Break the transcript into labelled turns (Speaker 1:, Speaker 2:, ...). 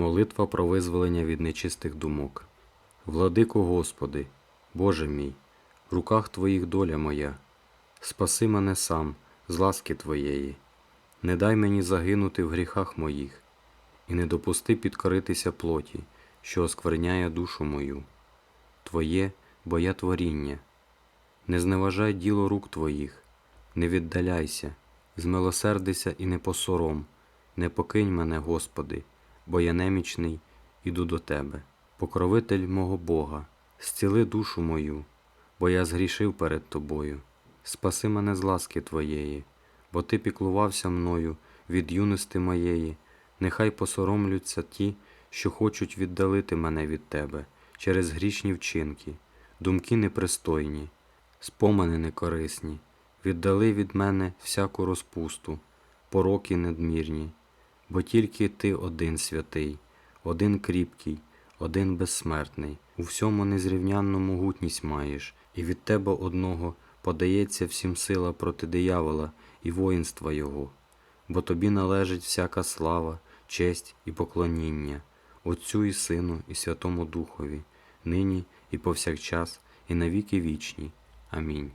Speaker 1: Молитва про визволення від нечистих думок. Владико Господи, Боже мій, в руках Твоїх доля моя, спаси мене сам з ласки Твоєї, не дай мені загинути в гріхах моїх, і не допусти підкоритися плоті, що оскверняє душу мою. Твоє, бо я творіння. Не зневажай діло рук Твоїх, не віддаляйся, змилосердися і не посором, не покинь мене, Господи, бо я немічний, іду до Тебе. Покровитель мого Бога, зціли душу мою, бо я згрішив перед Тобою. Спаси мене з ласки Твоєї, бо Ти піклувався мною від юності моєї, нехай посоромлються ті, що хочуть віддалити мене від Тебе через грішні вчинки, думки непристойні, спомини некорисні, віддали від мене всяку розпусту, пороки надмірні, бо тільки Ти один святий, один кріпкий, один безсмертний, у всьому незрівнянну могутність маєш, і від Тебе одного подається всім сила проти диявола і воїнства Його, бо Тобі належить всяка слава, честь і поклоніння, Отцю і Сину, і Святому Духові, нині і повсякчас, і навіки вічні. Амінь.